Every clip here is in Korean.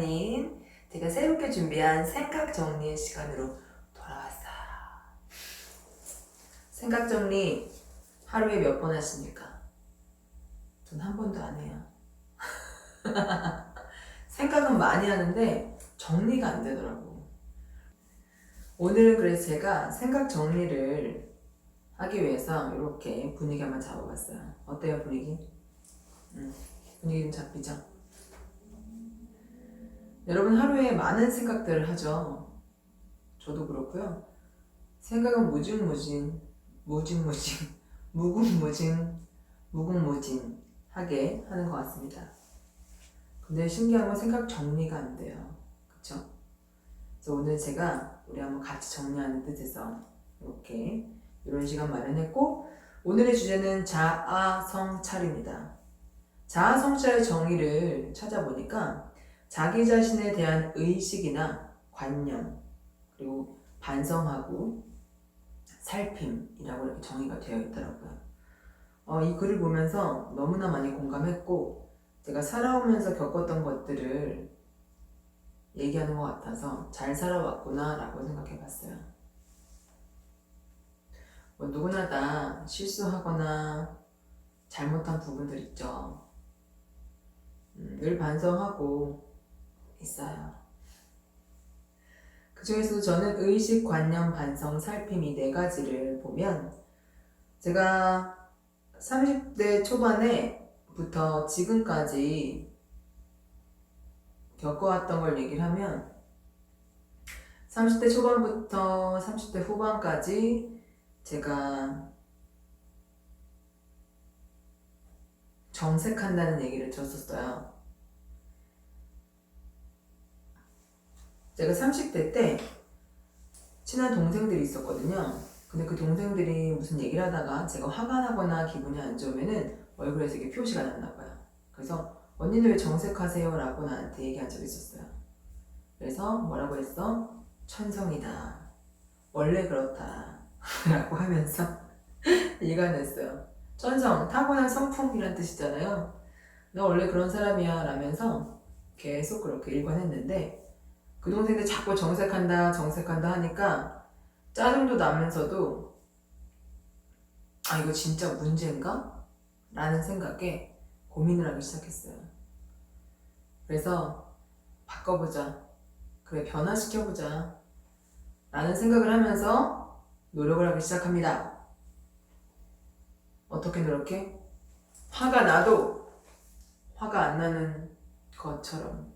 아닌 제가 새롭게 준비한 생각 정리의 시간으로 돌아왔어요. 생각 정리 하루에 몇 번 하십니까? 전 한 번도 안 해요. 생각은 많이 하는데 정리가 안 되더라고. 오늘은 그래서 제가 생각 정리를 하기 위해서 이렇게 분위기 한번 잡아봤어요. 어때요 분위기? 음, 분위기 좀 잡히죠? 여러분 하루에 많은 생각들을 하죠. 저도 그렇고요. 생각은 무궁무진, 무궁무진, 무궁무진, 무궁무진 하게 하는 것 같습니다. 근데 신기한 건 생각 정리가 안 돼요. 그쵸? 그래서 오늘 제가 우리 한번 같이 정리하는 뜻에서 이렇게 이런 시간 마련했고 오늘의 주제는 자아성찰입니다. 자아성찰의 정의를 찾아보니까 자기 자신에 대한 의식이나 관념 그리고 반성하고 살핌이라고 이렇게 정의가 되어 있더라고요. 어, 이 글을 보면서 너무나 많이 공감했고 제가 살아오면서 겪었던 것들을 얘기하는 것 같아서 잘 살아왔구나 라고 생각해 봤어요. 뭐 누구나 다 실수하거나 잘못한 부분들 있죠. 음, 늘 반성하고 있어요. 그 중에서도 저는 의식, 관념, 반성, 살핌 이 네 가지를 보면 제가 30대 초반에부터 지금까지 겪어왔던 걸 얘기를 하면 30대 초반부터 30대 후반까지 제가 정색한다는 얘기를 들었었어요. 제가 30대 때 친한 동생들이 있었거든요. 근데 그 동생들이 무슨 얘기를 하다가 제가 화가 나거나 기분이 안 좋으면은 얼굴에서 이게 표시가 났나 봐요. 그래서 언니는 왜 정색하세요? 라고 나한테 얘기한 적이 있었어요. 그래서 뭐라고 했어? 천성이다. 원래 그렇다. 라고 하면서 일관했어요. 천성, 타고난 성품이란 뜻이잖아요. 너 원래 그런 사람이야. 라면서 계속 그렇게 일관했는데 그 동생들 자꾸 정색한다, 정색한다 하니까 짜증도 나면서도 아, 이거 진짜 문제인가? 라는 생각에 고민을 하기 시작했어요. 그래서 바꿔보자. 그래, 변화시켜보자. 라는 생각을 하면서 노력을 하기 시작합니다. 어떻게 노력해? 화가 나도 화가 안 나는 것처럼.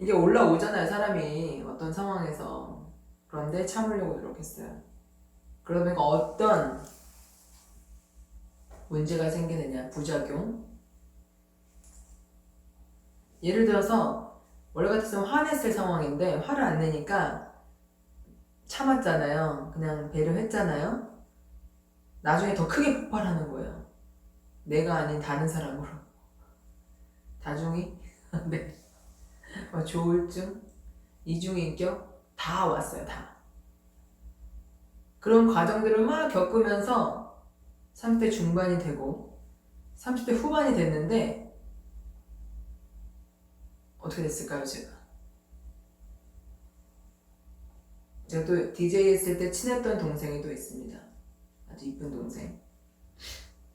이게 올라오잖아요, 사람이. 어떤 상황에서. 그런데 참으려고 노력했어요. 그러다 보니까 어떤 문제가 생기느냐, 부작용. 예를 들어서, 원래 같았으면 화냈을 상황인데, 화를 안 내니까 참았잖아요. 그냥 배려했잖아요. 나중에 더 크게 폭발하는 거예요. 내가 아닌 다른 사람으로. 다중이? 네. 뭐 조울증, 이중인격 다 왔어요, 다. 그런 과정들을 막 겪으면서 30대 중반이 되고 30대 후반이 됐는데 어떻게 됐을까요, 제가? 제가 또 DJ 했을 때 친했던 동생이 또 있습니다. 아주 이쁜 동생.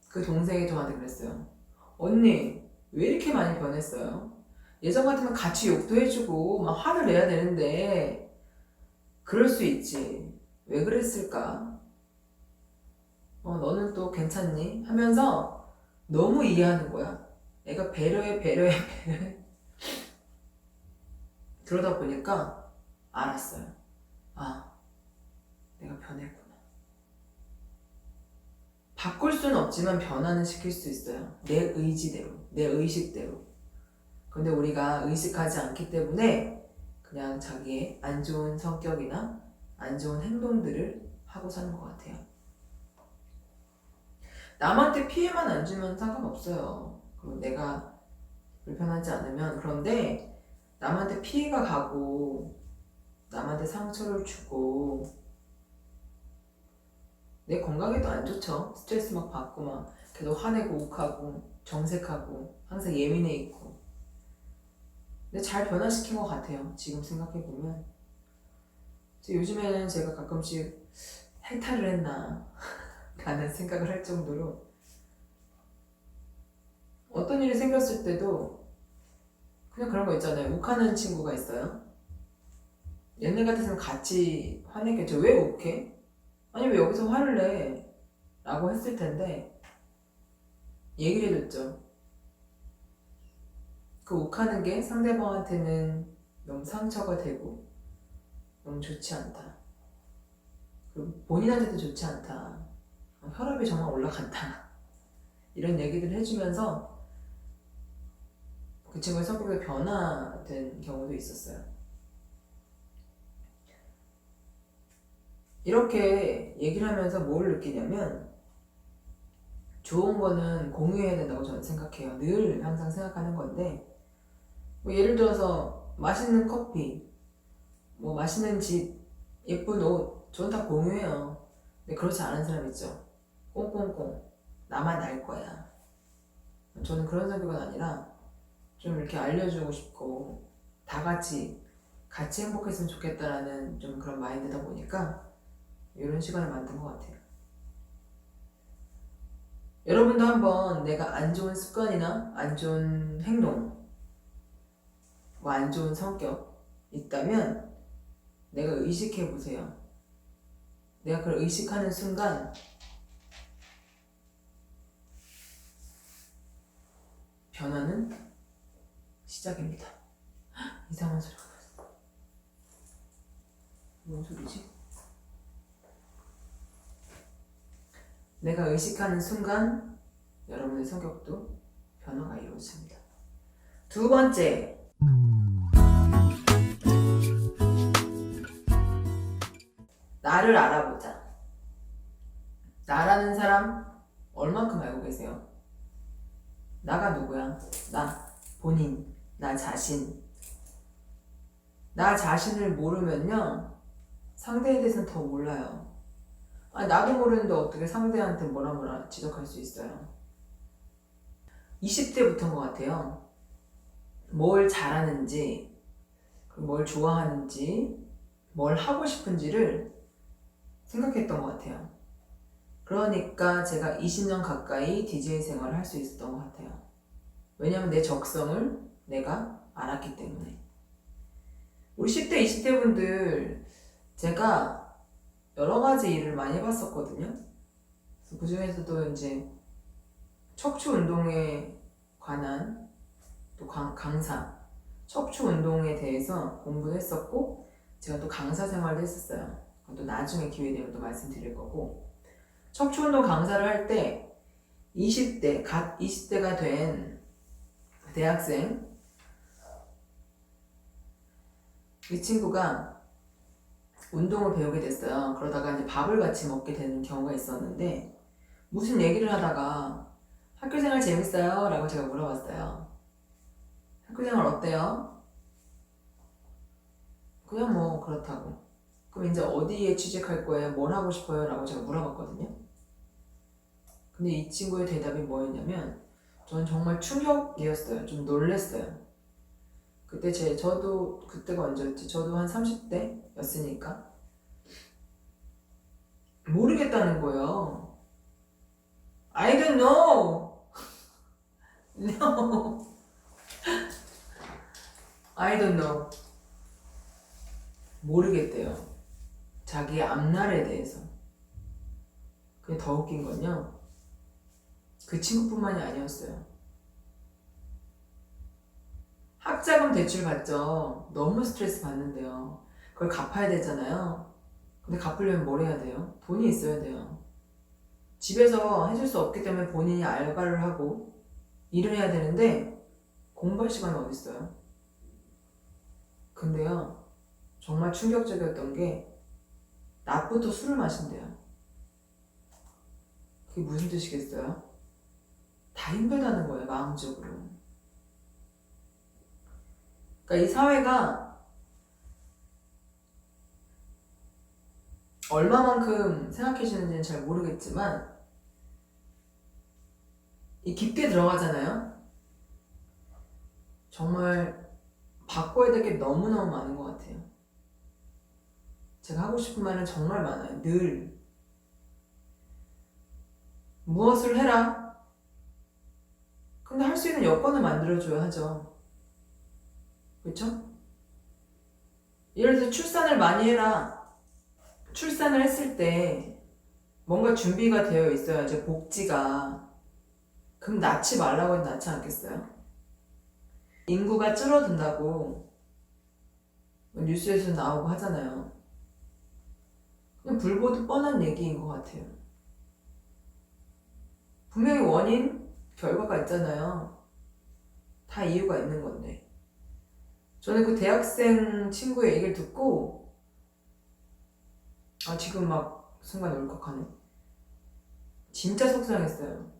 그 동생이 저한테 그랬어요. 언니, 왜 이렇게 많이 변했어요? 예전 같으면 같이 욕도 해주고 막 화를 내야 되는데 그럴 수 있지. 왜 그랬을까? 어, 너는 또 괜찮니? 하면서 너무 이해하는 거야. 애가 배려해, 배려해, 배려해. 그러다 보니까 알았어요. 아, 내가 변했구나. 바꿀 수는 없지만 변화는 시킬 수 있어요. 내 의지대로, 내 의식대로. 근데 우리가 의식하지 않기 때문에 그냥 자기의 안 좋은 성격이나 안 좋은 행동들을 하고 사는 것 같아요. 남한테 피해만 안 주면 상관없어요. 그럼 내가 불편하지 않으면 그런데 남한테 피해가 가고 남한테 상처를 주고 내 건강에도 안 좋죠. 스트레스 막 받고 막 계속 화내고 욱하고 정색하고 항상 예민해 있고 근데 잘 변화시킨 것 같아요. 지금 생각해보면. 요즘에는 제가 가끔씩 해탈을 했나 라는 생각을 할 정도로 어떤 일이 생겼을 때도 그냥 그런 거 있잖아요. 욱하는 친구가 있어요. 옛날 같았으면 같이 화내겠죠. 왜 욱해? 아니 왜 여기서 화를 내? 라고 했을 텐데 얘기를 해줬죠. 그 욱하는 게 상대방한테는 너무 상처가 되고 너무 좋지 않다. 그리고 본인한테도 좋지 않다. 혈압이 정말 올라간다. 이런 얘기들을 해주면서 그 친구의 성격이 변화된 경우도 있었어요. 이렇게 얘기를 하면서 뭘 느끼냐면 좋은 거는 공유해야 된다고 저는 생각해요. 늘 항상 생각하는 건데 뭐 예를 들어서 맛있는 커피, 뭐 맛있는 집, 예쁜 옷, 저는 다 공유해요. 근데 그렇지 않은 사람 있죠. 꽁꽁꽁 나만 알 거야. 저는 그런 성격은 아니라 좀 이렇게 알려주고 싶고 다 같이 같이 행복했으면 좋겠다라는 좀 그런 마인드다 보니까 이런 시간을 만든 것 같아요. 여러분도 한번 내가 안 좋은 습관이나 안 좋은 행동, 뭐 안 좋은 성격 있다면 내가 의식해 보세요. 내가 그걸 의식하는 순간 변화는 시작입니다. 헉, 이상한 소리가 났어. 뭔 소리지? 내가 의식하는 순간 여러분의 성격도 변화가 이루어집니다. 두 번째. 나를 알아보자. 나라는 사람 얼만큼 알고 계세요? 나가 누구야? 나, 본인, 나 자신. 나 자신을 모르면요, 상대에 대해서는 더 몰라요. 아니, 나도 모르는데 어떻게 상대한테 뭐라 뭐라 지적할 수 있어요? 20대부터인 것 같아요. 뭘 잘하는지, 뭘 좋아하는지, 뭘 하고 싶은지를 생각했던 것 같아요. 그러니까 제가 20년 가까이 DJ 생활을 할 수 있었던 것 같아요. 왜냐면 내 적성을 내가 알았기 때문에. 우리 10대, 20대 분들, 제가 여러 가지 일을 많이 해봤었거든요. 그 중에서도 이제 척추 운동에 관한 또 강, 강사, 척추 운동에 대해서 공부도 했었고, 제가 또 강사 생활도 했었어요. 그것도 나중에 기회 되면 또 말씀드릴 거고, 척추 운동 강사를 할 때 20대, 갓 20대가 된 대학생 이 친구가 운동을 배우게 됐어요. 그러다가 이제 밥을 같이 먹게 되는 경우가 있었는데 무슨 얘기를 하다가 학교 생활 재밌어요? 라고 제가 물어봤어요. 학교 생활 어때요? 그냥 뭐 그렇다고. 그럼 이제 어디에 취직할 거예요? 뭘 하고 싶어요? 라고 제가 물어봤거든요. 근데 이 친구의 대답이 뭐였냐면 저는 정말 충격이었어요. 좀 놀랬어요. 그때 제 저도 그때가 언제였지? 저도 한 30대였으니까 모르겠다는 거예요. I don't know. No. I don't know. 모르겠대요. 자기의 앞날에 대해서. 그게 더 웃긴 건요. 그 친구뿐만이 아니었어요. 학자금 대출 받죠. 너무 스트레스 받는데요. 그걸 갚아야 되잖아요. 근데 갚으려면 뭘 해야 돼요? 돈이 있어야 돼요. 집에서 해줄 수 없기 때문에 본인이 알바를 하고 일을 해야 되는데 공부할 시간이 어디 있어요? 근데요, 정말 충격적이었던 게 낮부터 술을 마신대요. 그게 무슨 뜻이겠어요? 다 힘들다는 거예요, 마음적으로. 그러니까 이 사회가 얼마만큼 생각해주는지는 잘 모르겠지만, 이 깊게 들어가잖아요? 정말 바꿔야 될 게 너무너무 많은 것 같아요. 제가 하고 싶은 말은 정말 많아요. 늘. 무엇을 해라. 근데 할 수 있는 여건을 만들어줘야 하죠. 그쵸? 예를 들어 출산을 많이 해라. 출산을 했을 때 뭔가 준비가 되어 있어야지 복지가. 그럼 낳지 말라고 해도 낳지 않겠어요? 인구가 줄어든다고 뉴스에서 나오고 하잖아요. 그냥 불보듯 뻔한 얘기인 것 같아요. 분명히 원인, 결과가 있잖아요. 다 이유가 있는 건데. 저는 그 대학생 친구의 얘기를 듣고, 아, 지금 막 순간 울컥하네. 진짜 속상했어요.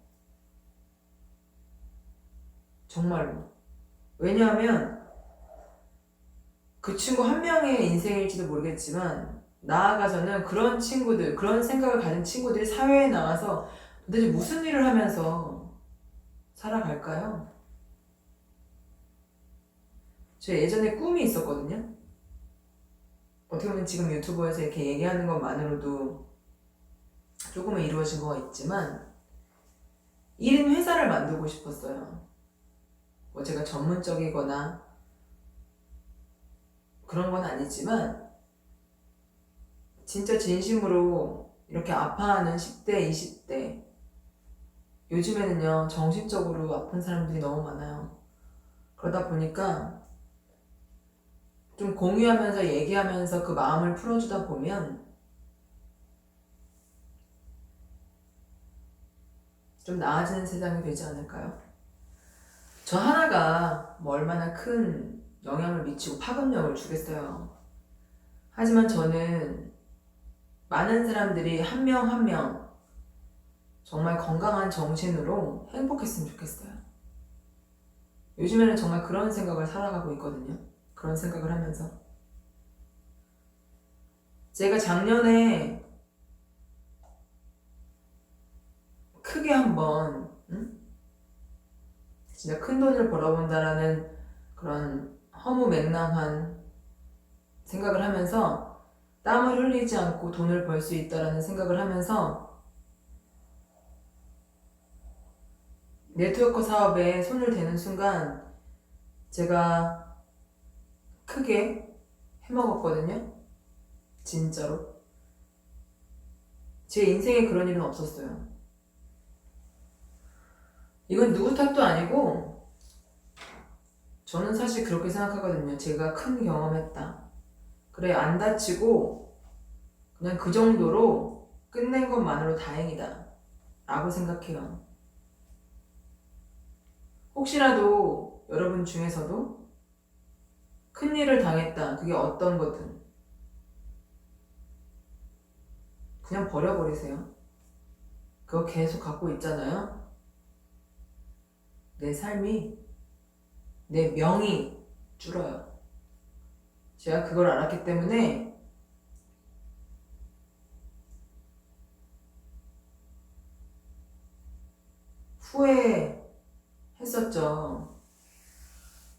정말로. 왜냐하면, 그 친구 한 명의 인생일지도 모르겠지만, 나아가서는 그런 친구들, 그런 생각을 가진 친구들이 사회에 나와서 도대체 무슨 일을 하면서 살아갈까요? 저 예전에 꿈이 있었거든요. 어떻게 보면 지금 유튜브에서 이렇게 얘기하는 것만으로도 조금은 이루어진 거가 있지만 1인 회사를 만들고 싶었어요. 뭐 제가 전문적이거나 그런 건 아니지만 진짜 진심으로 이렇게 아파하는 10대, 20대 요즘에는요 정신적으로 아픈 사람들이 너무 많아요. 그러다 보니까 좀 공유하면서 얘기하면서 그 마음을 풀어주다 보면 좀 나아지는 세상이 되지 않을까요? 저 하나가 뭐 얼마나 큰 영향을 미치고 파급력을 주겠어요. 하지만 저는 많은 사람들이 한 명 한 명 정말 건강한 정신으로 행복했으면 좋겠어요. 요즘에는 정말 그런 생각을 살아가고 있거든요. 그런 생각을 하면서. 제가 작년에 크게 한번, 응? 진짜 큰 돈을 벌어본다라는 그런 허무맹랑한 생각을 하면서 땀을 흘리지 않고 돈을 벌 수 있다라는 생각을 하면서 네트워크 사업에 손을 대는 순간 제가 크게 해먹었거든요. 진짜로. 제 인생에 그런 일은 없었어요. 이건 누구 탓도 아니고 저는 사실 그렇게 생각하거든요. 제가 큰 경험했다. 그래 안 다치고 그냥 그 정도로 끝낸 것만으로 다행이다. 라고 생각해요. 혹시라도 여러분 중에서도 큰 일을 당했다. 그게 어떤 거든. 그냥 버려버리세요. 그거 계속 갖고 있잖아요. 내 삶이, 내 명이 줄어요. 제가 그걸 알았기 때문에 후회했었죠.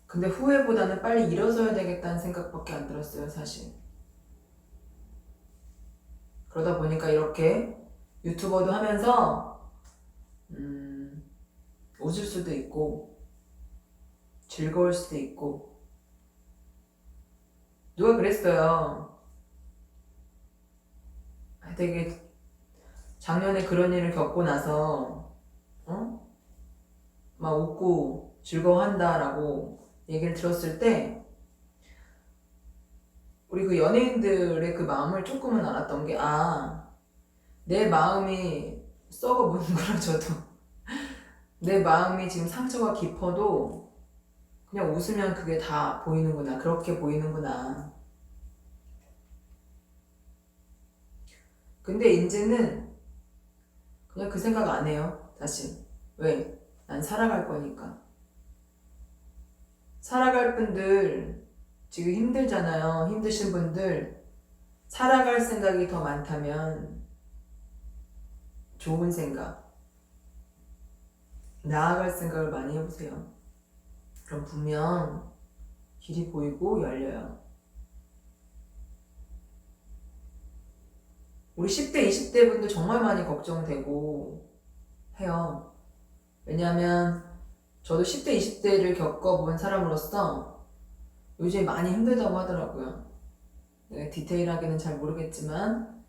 근데 후회보다는 빨리 일어서야 되겠다는 생각밖에 안 들었어요, 사실. 그러다 보니까 이렇게 유튜버도 하면서, 음, 웃을 수도 있고, 즐거울 수도 있고, 누가 그랬어요. 아, 되게 작년에 그런 일을 겪고 나서, 어? 막 웃고 즐거워한다라고 얘기를 들었을 때, 우리 그 연예인들의 그 마음을 조금은 알았던 게, 아, 내 마음이 썩어 저도. 내 마음이 지금 상처가 깊어도 그냥 웃으면 그게 다 보이는구나. 그렇게 보이는구나. 근데 이제는 그냥 그 생각 안 해요. 다시. 왜? 난 살아갈 거니까. 살아갈 분들, 지금 힘들잖아요. 힘드신 분들, 살아갈 생각이 더 많다면, 좋은 생각, 나아갈 생각을 많이 해보세요. 그럼 분명 길이 보이고 열려요. 우리 10대, 20대 분들 정말 많이 걱정되고 해요. 왜냐하면 저도 10대, 20대를 겪어본 사람으로서 요즘 많이 힘들다고 하더라고요. 내가 디테일하게는 잘 모르겠지만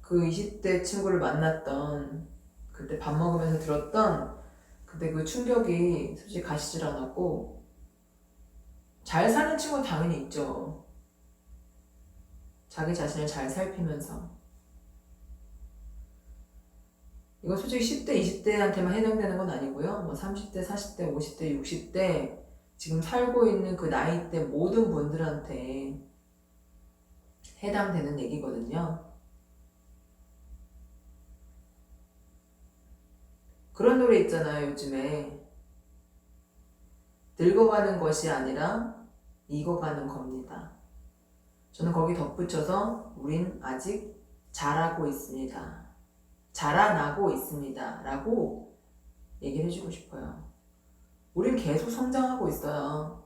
그 20대 친구를 만났던 그때 밥 먹으면서 들었던 그때 그 충격이 솔직히 가시질 않았고 잘 사는 친구는 당연히 있죠. 자기 자신을 잘 살피면서 이거 솔직히 10대, 20대한테만 해당되는 건 아니고요. 뭐 30대, 40대, 50대, 60대 지금 살고 있는 그 나이대 모든 분들한테 해당되는 얘기거든요. 그런 노래 있잖아요, 요즘에. 늙어가는 것이 아니라 익어가는 겁니다. 저는 거기 덧붙여서 우린 아직 자라고 있습니다. 자라나고 있습니다. 라고 얘기를 해주고 싶어요. 우린 계속 성장하고 있어요.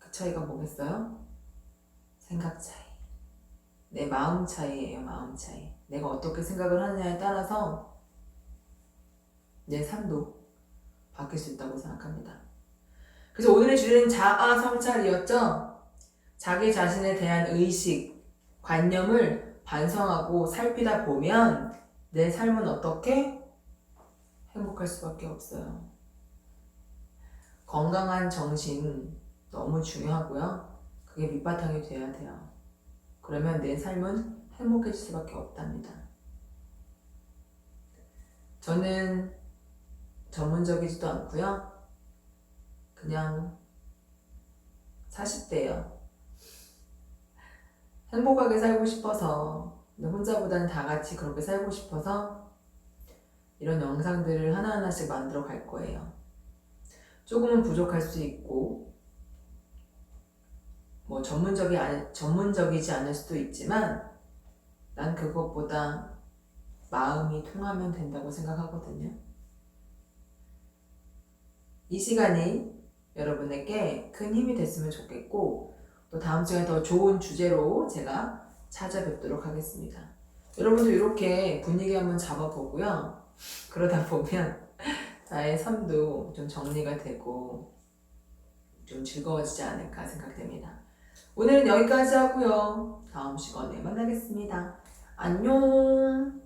그 차이가 뭐겠어요? 생각 차이. 내 마음 차이예요, 마음 차이. 내가 어떻게 생각을 하느냐에 따라서 내 삶도 바뀔 수 있다고 생각합니다. 그래서 오늘의 주제는 자아 성찰이었죠? 자기 자신에 대한 의식, 관념을 반성하고 살피다 보면 내 삶은 어떻게 행복할 수밖에 없어요. 건강한 정신 너무 중요하고요. 그게 밑바탕이 돼야 돼요. 그러면 내 삶은 행복해질 수밖에 없답니다. 저는 전문적이지도 않고요. 그냥 40대예요. 행복하게 살고 싶어서 혼자보다는 다 같이 그렇게 살고 싶어서 이런 영상들을 하나하나씩 만들어 갈 거예요. 조금은 부족할 수 있고 뭐 전문적이 아니, 전문적이지 않을 수도 있지만 난 그것보다 마음이 통하면 된다고 생각하거든요. 이 시간이 여러분에게 큰 힘이 됐으면 좋겠고 또 다음 시간에 더 좋은 주제로 제가 찾아뵙도록 하겠습니다. 여러분도 이렇게 분위기 한번 잡아보고요. 그러다 보면 나의 삶도 좀 정리가 되고 좀 즐거워지지 않을까 생각됩니다. 오늘은 여기까지 하고요. 다음 시간에 만나겠습니다. 안녕!